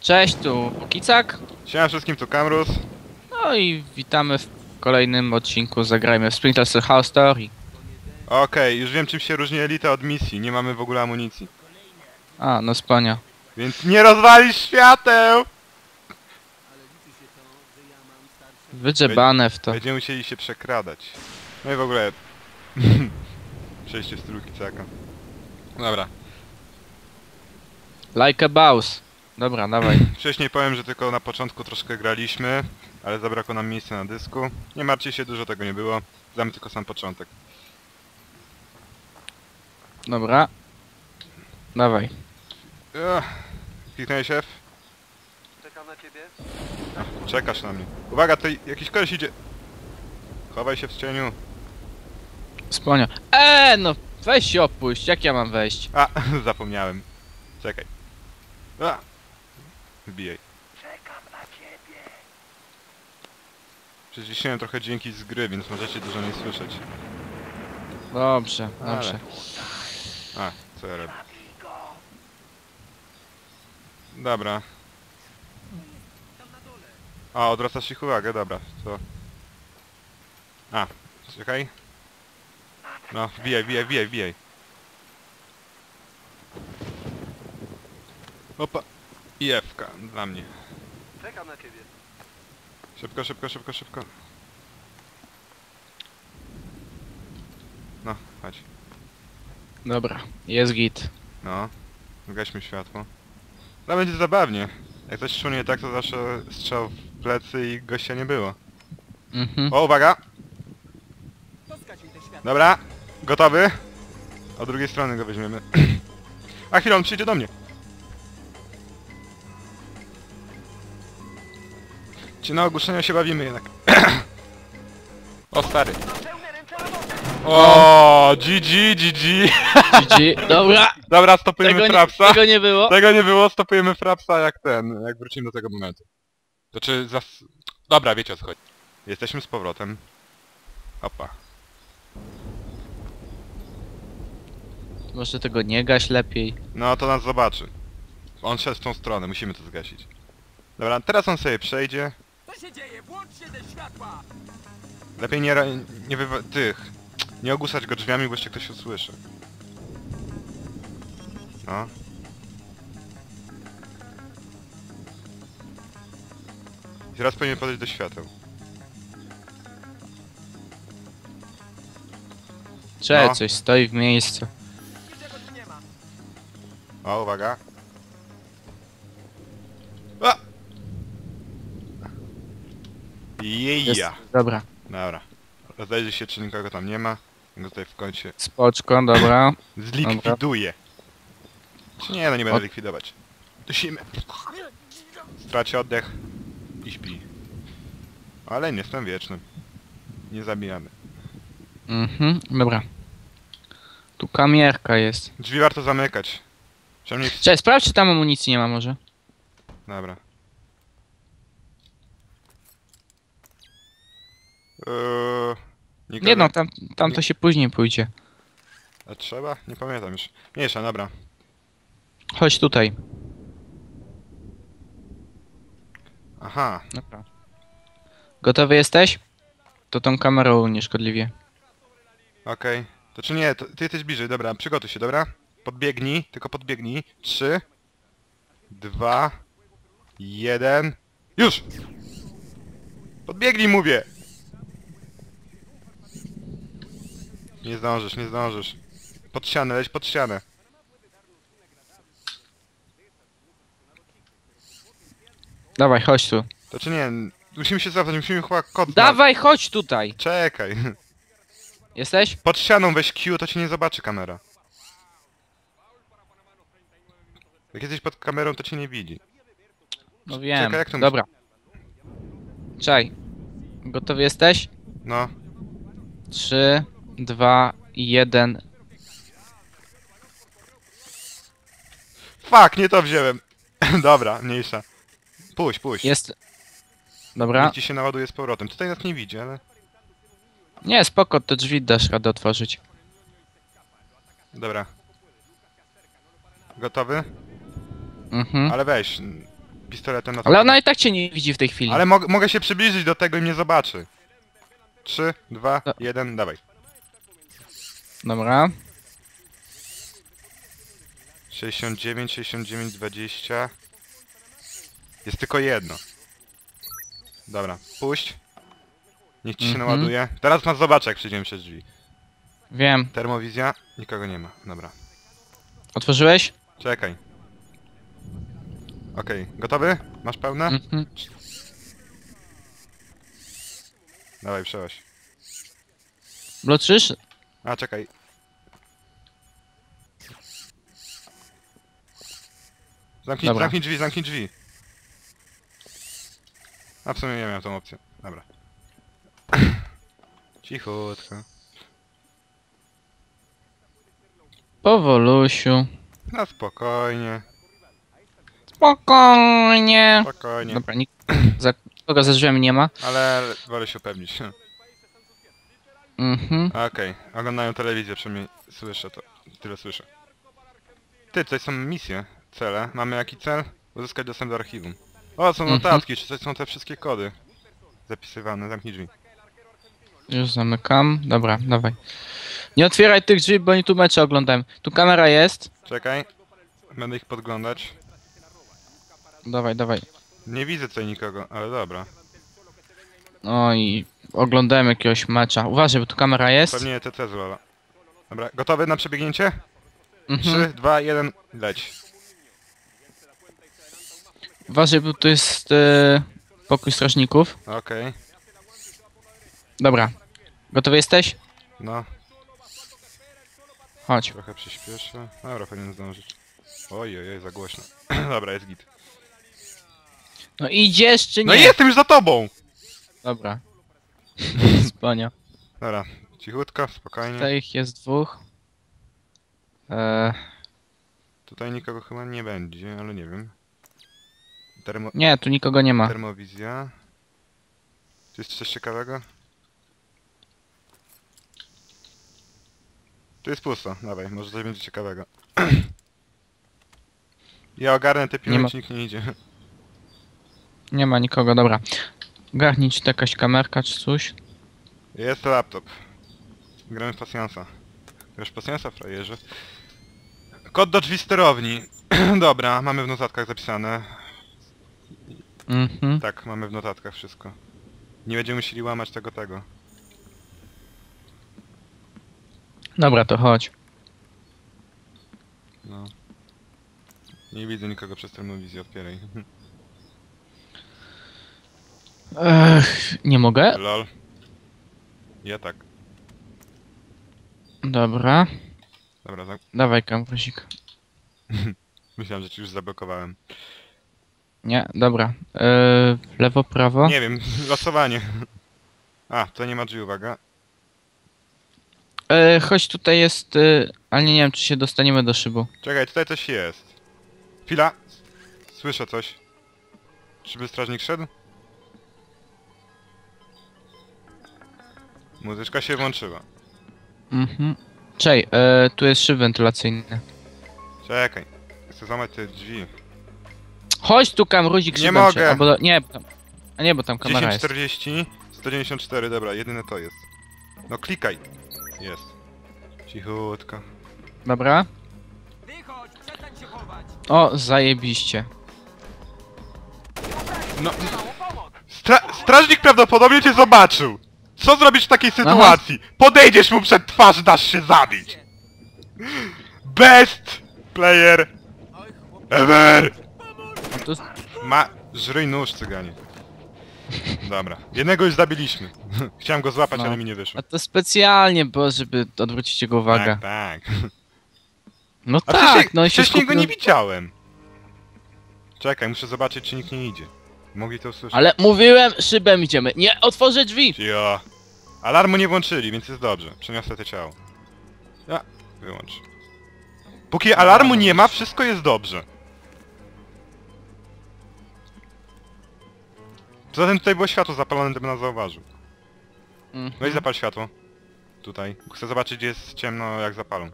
Cześć, tu Kicak. Siema wszystkim, tu Kamrus. No i witamy w kolejnym odcinku Zagrajmy w Splinter House Story. Okej, już wiem czym się różni Elita od misji, nie mamy w ogóle amunicji. A, no spania. Więc nie rozwalisz świateł! Wydrzebane w to. Będziemy musieli się przekradać. No i w ogóle... Przejście w stylu Kicaka. Dobra. Like a boss. Dobra, dawaj. Wcześniej powiem, że tylko na początku troszkę graliśmy, ale zabrakło nam miejsca na dysku. Nie martwcie się, dużo tego nie było. Damy tylko sam początek. Dobra. Dawaj. Ech, Kliknąłeś F? Czekam na ciebie. Czekasz na mnie. Uwaga, tutaj jakiś koleś idzie. Chowaj się w cieniu. Spania. Eee, no weź się opuść, jak ja mam wejść? A, zapomniałem. Czekaj. A! Wbijaj. Czekam na ciebie. Przyciszyłem trochę dźwięki z gry, więc możecie dużo nie słyszeć. Dobrze, Ale. dobrze. A, co ja robię? Dobra. A, odwracasz ich uwagę, dobra, to... A, czekaj. No, wbijaj, wbijaj, wbijaj, wbijaj. Opa. Dla mnie. Czekam na ciebie. Szybko, szybko, szybko, szybko. No, chodź. Dobra, jest git. No, gaśmy światło. No będzie zabawnie. Jak coś szło nie tak, to zawsze strzał w plecy i gościa nie było. Mhm. O, uwaga! Dobra, gotowy? Od drugiej strony go weźmiemy. A chwilę, on przyjdzie do mnie. Czy na ogłuszenia się bawimy jednak? o, stary. Roboty. O, GG, GG. GG. Dobra, Dobra, stopujemy tego nie, Frapsa. tego nie było. Tego nie było, stopujemy Frapsa jak ten, jak wrócimy do tego momentu. Znaczy, zas... Dobra, wiecie o co chodzi. Jesteśmy z powrotem. Opa. Może tego nie gaś lepiej. No to nas zobaczy. On szedł w tą stronę, musimy to zgasić. Dobra, teraz on sobie przejdzie. Co się dzieje? Włącz się ze światła. Lepiej nie, ra- nie wywa... tych... Nie ogłuszać go drzwiami, bo jeszcze ktoś usłyszy. No. I teraz powinien podejść do świateł. Cze, No. coś stoi w miejscu. Niczego tu nie ma. O, uwaga. A! Jest, Jeja! dobra. Dobra. Rozejrzy się, czy nikogo tam nie ma. Go tutaj w kącie Spoczko, dobra. zlikwiduję. Czy nie, no nie będę Od- likwidować. Dusimy. Straci oddech i śpi. Ale nie jestem wieczny. Nie zabijamy. Mhm, dobra. Tu kamierka jest. Drzwi warto zamykać. Przynajmniej... Cześć, sprawdź czy tam amunicji nie ma może. Dobra. Eee, nikogo... Nie no, tam, tam to się później pójdzie. A trzeba? Nie pamiętam już. Mniejsza, dobra. Chodź tutaj. Aha. Dobra. Gotowy jesteś? To tą kamerą nieszkodliwie. Okej. To czy nie, to ty jesteś bliżej, dobra, przygotuj się, dobra? Podbiegnij, tylko podbiegnij. Trzy, dwa, jeden. Już! Podbiegnij, mówię! Nie zdążysz, nie zdążysz. Pod ścianę, leć pod ścianę. Dawaj, chodź tu. To czy nie, musimy się zawrzeć, musimy chyba kod. Dawaj, chodź tutaj. Czekaj. Jesteś? Pod ścianą weź Q, to cię nie zobaczy kamera. Jak jesteś pod kamerą, to cię nie widzi. No wiem. Czekaj, jak to Dobra. Czaj. Gotowy jesteś? No. 3, 2, 1. Fuck, nie to wziąłem. Dobra, mniejsza. Puść, puść. Jest. Dobra. Niech ci się naładuje z powrotem. Tutaj nas nie widzi, ale... Nie, spoko, te drzwi dasz radę otworzyć. Dobra. Gotowy? Mhm. Ale weź. pistoletem na Ale ona i tak cię nie widzi w tej chwili. Ale mog mogę się przybliżyć do tego i mnie zobaczy. 3, 2, No. 1, dawaj. Dobra. 69, 69, 20. Jest tylko jedno. Dobra, puść. Niech ci się Mhm. naładuje. Teraz nas zobaczy, jak przyjdziemy przez drzwi. Wiem. Termowizja, nikogo nie ma. Dobra. Otworzyłeś? Czekaj. Okej, gotowy? Masz pełne? Mhm. Dawaj, przełaź. Bloczysz? A, czekaj. Zamknij, Dobra. zamknij drzwi, zamknij drzwi. A w sumie nie miałem tą opcję. Dobra. Cichutko. Powolusiu. No spokojnie, Spokojnie. spokojnie. Dobra, nikt... Za kogo za drzwiami nie ma. Ale wolę się upewnić. Mhm. Okej, oglądają telewizję, przynajmniej słyszę to. Tyle słyszę. Ty, tutaj są misje, cele. Mamy jaki cel? Uzyskać dostęp do archiwum. O, są Mhm. notatki, czy tutaj są te wszystkie kody zapisywane. Zamknij drzwi. Już zamykam. Dobra, dawaj. Nie otwieraj tych drzwi, bo oni tu mecze oglądają. Tu kamera jest. Czekaj. Będę ich podglądać. Dawaj, dawaj. Nie widzę tutaj nikogo, ale dobra. No i oglądałem jakiegoś mecza. Uważaj, bo tu kamera jest. Pewnie ETC złala. Dobra, gotowy na przebiegnięcie? Mhm. 3, 2, 1, leć. Uważaj, bo tu jest e, pokój strażników. Okej, Dobra. Gotowy jesteś? no, Chodź. trochę przyspieszę. Dobra, powinien zdążyć. Oj, oj, oj, za głośno. Dobra, jest git. No idziesz czy nie? No i jestem już za tobą! Dobra. Spania. Dobra, cichutko, spokojnie. Tutaj ich jest dwóch. E, Tutaj nikogo chyba nie będzie, ale nie wiem. Termo... nie, tu nikogo nie ma. Termowizja. Tu jest coś ciekawego? Tu jest pusto, dawaj, może coś będzie ciekawego. ja ogarnę te ma- nikt nie idzie. Nie ma nikogo, dobra. Garnij ci tu jakaś kamerka czy coś. Jest laptop. Gramy w pasjansa. Grasz w pasjansa, frajerze? Kod do drzwi sterowni. Dobra, mamy w notatkach zapisane. Mhm. Tak, mamy w notatkach wszystko. Nie będziemy musieli łamać tego tego. Dobra, to chodź. No. Nie widzę nikogo przez termowizję, otwieraj. Ech, nie mogę? Lol. Ja tak. Dobra. Dobra, za... Dawaj kamprosik. myślałem, że ci już zablokowałem. Nie, dobra. E, lewo, prawo. Nie wiem, losowanie. A, to nie ma drzwi, uwaga. Chodź, tutaj jest... E, ale nie, wiem, czy się dostaniemy do szybu. Czekaj, tutaj coś jest. Chwila. Słyszę coś. Czyby strażnik szedł? Muzyczka się włączyła. Mhm. Czej, e, tu jest szyb wentylacyjny. Czekaj. Chcę złamać te drzwi. Chodź tu kamruzik Nie mogę. Cię, albo do, nie, tam, a nie, bo tam kamera jest. 1040, 194, dobra, jedyne to jest. No klikaj. Jest. Cichutko. Dobra. Się. O, zajebiście. No, stra strażnik prawdopodobnie cię zobaczył. Co zrobić w takiej sytuacji? Podejdziesz mu przed twarz, dasz się zabić. Best player ever. Ma... Żryj nóż, cyganie. Dobra. Jednego już zabiliśmy. Chciałem go złapać, No. ale mi nie wyszło. a to specjalnie było, żeby odwrócić jego uwagę. Tak, tak. No A tak, wcześniej, no i się wcześniej go skupił. nie widziałem. Czekaj, muszę zobaczyć, czy nikt nie idzie. Mogli to usłyszeć. Ale mówiłem, szybem idziemy. Nie, otworzę drzwi! Jo. Alarmu nie włączyli, więc jest dobrze. Przeniosę te ciało. Ja, wyłącz. Póki alarmu nie ma, wszystko jest dobrze. Poza tym tutaj było światło zapalone, to by nas zauważył. Mhm. Weź zapal światło. Tutaj. Chcę zobaczyć, gdzie jest ciemno, jak zapalą.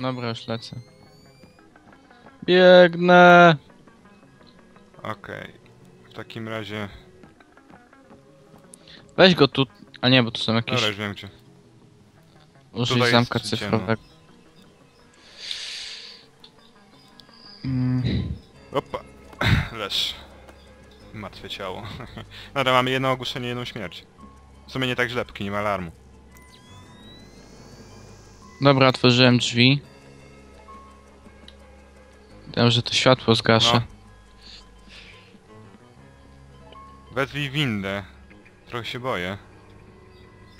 Dobra, już lecę. Biegnę! Okej. W takim razie... Weź go tu. A nie, bo tu są jakieś. Dobra, już wiem gdzie. Użyj tutaj zamka ciemno. cyfrowego. Ciało. Dobra, mamy jedno ogłuszenie, jedną śmierć. W sumie nie tak źle, póki nie ma alarmu. dobra, otworzyłem drzwi. Wiem, że to światło zgaszę. No. Wezwij windę. Trochę się boję.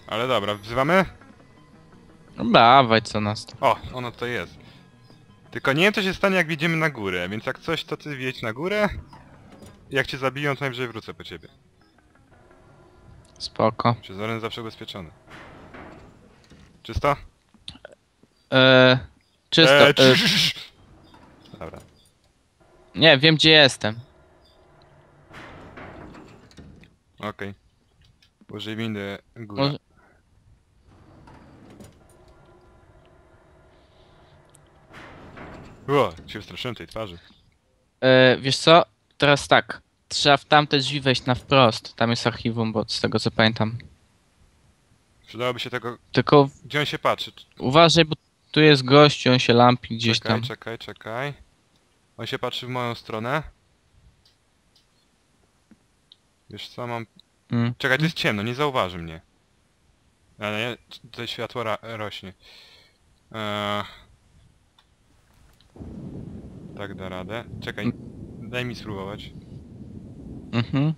Ale dobra, wzywamy? No. Dawaj, co nas to. O, ono tutaj jest. Tylko nie wiem co się stanie jak wjedziemy na górę, więc jak coś to ty wjedź na górę. Jak cię zabiją to najwyżej wrócę po ciebie. Spoko. Czy Zoren zawsze ubezpieczony. Czysto? Eee, czysto. Eee, Dobra. nie, wiem gdzie jestem. Okej. Użyj windy górę. Może- O, się tej twarzy. Eee, wiesz co? Teraz tak. Trzeba w tamte drzwi wejść na wprost. Tam jest archiwum, bo z tego co pamiętam. Przydałoby się tego... Tylko Gdzie on się patrzy? uważaj, bo tu jest gość on się lampi gdzieś czekaj, tam. czekaj, czekaj. On się patrzy w moją stronę. Wiesz co, mam... Mm. Czekaj, to jest ciemno, nie zauważy mnie. Ale nie, tutaj światło rośnie. Eee... Tak da radę. Czekaj, daj mi spróbować. Mhm.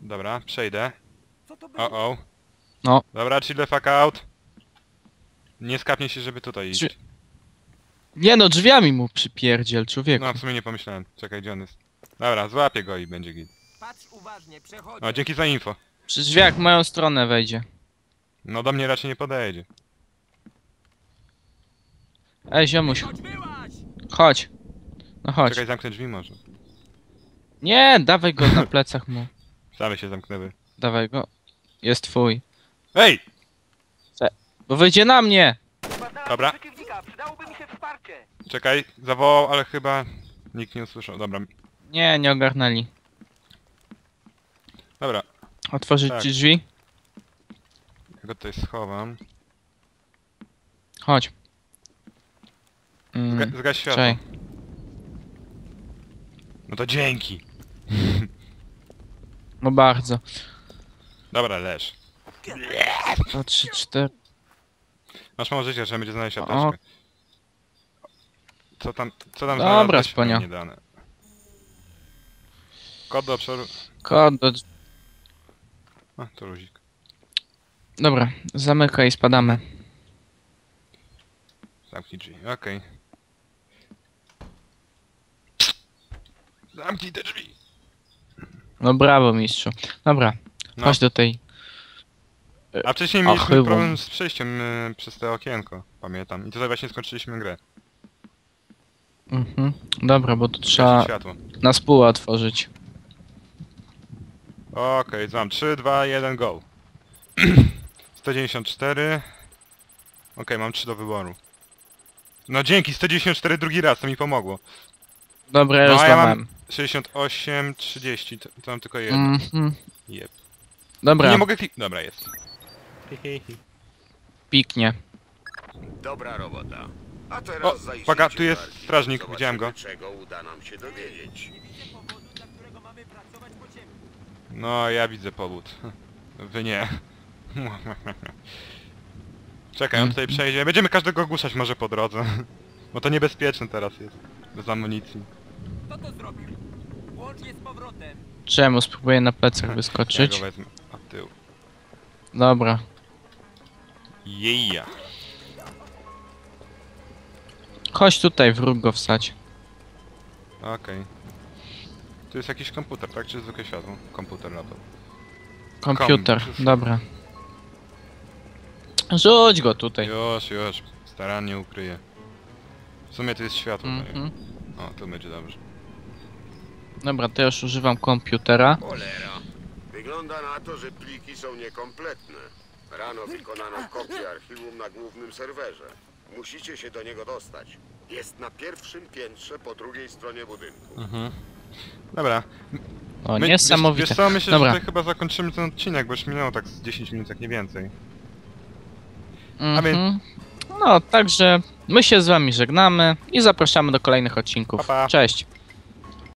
Dobra, przejdę. Co to było? O o. No. Dobra, chill the fuck out. Nie skapnie się, żeby tutaj iść. Czy- Nie no, drzwiami mu przypierdziel, człowieku. No, w sumie nie pomyślałem. Czekaj, gdzie on jest? Dobra, złapię go i będzie git. Patrz uważnie, przechodź. O, dzięki za info. Przy drzwiach w moją stronę wejdzie. No do mnie raczej nie podejdzie. Ej, ziomuś, Chodź byłaś! chodź. No chodź. Czekaj, zamknę drzwi może. Nie, dawaj go na plecach mu. Same się zamknęły. Dawaj go. Jest twój. Ej! Bo wyjdzie na mnie! Dobra. Przeciwnika, przydałoby mi się wsparcie. Czekaj, zawołał, ale chyba nikt nie usłyszał. Dobra, Nie, nie ogarnęli. dobra. Otworzyć Tak. ci drzwi? Ja go tutaj schowam. Chodź. Zga Mm, zgaś światło. czekaj. No to dzięki. No bardzo. Dobra, leż. Dwa, trzy, cztery. Masz mało życia, trzeba będzie znaleźć O. apteczkę. Co tam, co tam Dobra, znalazłeś? sponio. Nie dane. Kod do obszaru... Kod do... A, to luzik. Dobra, zamykaj i spadamy. Zamknij drzwi, okej. Zamknij te drzwi! No brawo, mistrzu. Dobra, No. chodź do tej... A wcześniej mieliśmy chyba. problem z przejściem y, przez te okienko, pamiętam. I tutaj właśnie skończyliśmy grę. Mhm. Dobra, bo tu Trzeba... trzeba światło. na spół otworzyć. Okej, okay, 3, 2, 1, go. 194. Okej, mam 3 do wyboru. No dzięki, 194 drugi raz, to mi pomogło. Dobra, ja No, już a ja mam- złamałem. 68, 30, to, to mam tylko jedno. Mhm. Jep. Dobra, Nie mogę klik... Dobra, jest. piknie. Dobra robota. A O, teraz zajrzyjcie uwaga, tu do jest archiwum, strażnik, zobaczymy, widziałem go. czego uda nam się dowiedzieć. Powodu, dla którego mamy pracować po ciemku. No, ja widzę powód. Wy nie. Czekaj, on tutaj przejdzie. Będziemy każdego ogłuszać może po drodze. Bo to niebezpieczne teraz jest. Bez amunicji. Kto to zrobił? Łącznie z powrotem. Czemu? Spróbuję na plecach Ja wyskoczyć. go wezmę. A tył. Dobra. Jeja. Chodź tutaj, wróg go wstać. Okej. Tu jest jakiś komputer, tak? Czy zwykłe światło? Komputer, laptop. Komputer, Kom- dobra. Rzuć go tutaj. Już, już. Starannie ukryję. W sumie tu jest światło. tak? Mhm. O, tu będzie dobrze. Dobra, to już używam komputera. Cholera. Wygląda na to, że pliki są niekompletne. Rano wykonano kopię archiwum na głównym serwerze. Musicie się do niego dostać. Jest na pierwszym piętrze po drugiej stronie budynku. Mhm. Dobra. O, My- niesamowite. Wiesz, wiesz co, myślę, Dobra. że tutaj chyba zakończymy ten odcinek, bo już minęło tak z 10 minut, jak nie więcej. Mhm. więc- No, także my się z wami żegnamy i zapraszamy do kolejnych odcinków. Pa, pa. Cześć.